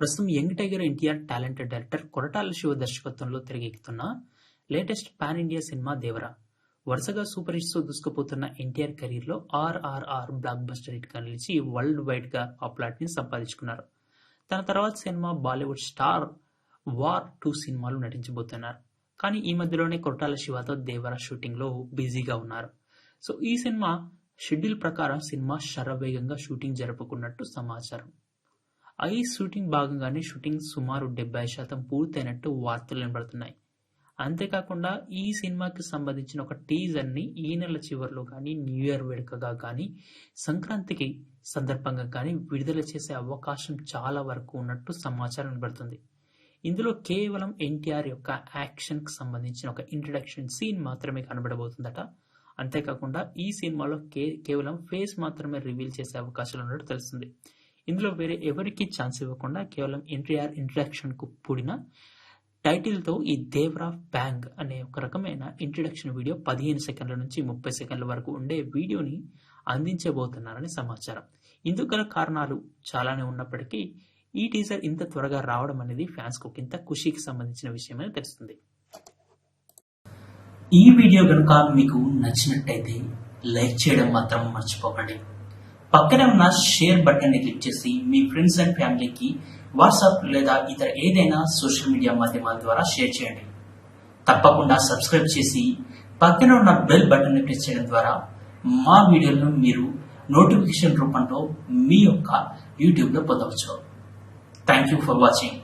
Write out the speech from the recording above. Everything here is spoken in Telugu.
ప్రస్తుతం young tiger NTR talented director Koratala Siva దర్శకత్వంలో తెరకెక్కుతున్న latest pan India cinema Devara. వరుసగా సూపర్ హిట్స్ దూసుకుపోతున్న ఎన్టీఆర్ కెరీర్లో ఆర్ఆర్ఆర్ బ్లాక్ బస్టర్ హిట్గా నిలిచి వరల్డ్ వైడ్గా పాపులారిటీని సంపాదించుకున్నారు. తన తర్వాత cinema Bollywood star war two సినిమాలు నటించబోతున్నారు. కానీ ఈ మధ్యలోనే కొరటాల శివతో దేవరా షూటింగ్లో బిజీగా ఉన్నారు. సో ఈ సినిమా షెడ్యూల్ ప్రకారం సినిమా శరవేగంగా షూటింగ్ జరుపుకున్నట్టు సమాచారం. ఐ షూటింగ్ భాగంగానే షూటింగ్ సుమారు డెబ్బై శాతం పూర్తయినట్టు వార్తలు వినబడుతున్నాయి. అంతేకాకుండా ఈ సినిమాకి సంబంధించిన ఒక టీజర్ని ఈ నెల చివరిలో కానీ న్యూ ఇయర్ వేడుకగా కానీ సంక్రాంతికి సందర్భంగా కానీ విడుదల చేసే అవకాశం చాలా వరకు ఉన్నట్టు సమాచారం వినబడుతుంది. ఇందులో కేవలం ఎన్టీఆర్ యొక్క యాక్షన్కి సంబంధించిన ఒక ఇంట్రడక్షన్ సీన్ మాత్రమే కనబడబోతుందట. అంతేకాకుండా ఈ సినిమాలో కే కేవలం ఫేస్ మాత్రమే రివీల్ చేసే అవకాశాలు ఉన్నట్టు తెలుస్తుంది. ఇందులో వేరే ఎవరికి ఛాన్స్ ఇవ్వకుండా కేవలం ఎన్టీఆర్ ఇంట్రడక్షన్కు కూడిన టైటిల్తో ఈ దేవ్రా బ్యాంగ్ అనే ఒక రకమైన ఇంట్రడక్షన్ వీడియో పదిహేను సెకండ్ల నుంచి ముప్పై సెకండ్ల వరకు ఉండే వీడియోని అందించబోతున్నారని సమాచారం. ఇందుకు గల కారణాలు చాలానే ఉన్నప్పటికీ ఈ టీజర్ ఇంత త్వరగా రావడం అనేది ఫ్యాన్స్కు ఇంత ఖుషీకి సంబంధించిన విషయమని తెలుస్తుంది. ఈ వీడియో కనుక మీకు నచ్చినట్టయితే లైక్ చేయడం మాత్రం మర్చిపోకండి. పక్కనే ఉన్న షేర్ బటన్ క్లిక్ చేసి మీ ఫ్రెండ్స్ అండ్ ఫ్యామిలీకి వాట్సాప్ లేదా ఇతర ఏదైనా సోషల్ మీడియా మాధ్యమాల ద్వారా షేర్ చేయండి. తప్పకుండా సబ్స్క్రైబ్ చేసి పక్కన ఉన్న బెల్ బటన్ క్లిక్ చేయడం ద్వారా మా వీడియోలను మీరు నోటిఫికేషన్ రూపంలో మీ యొక్క యూట్యూబ్లో పొందవచ్చు. Thank you for watching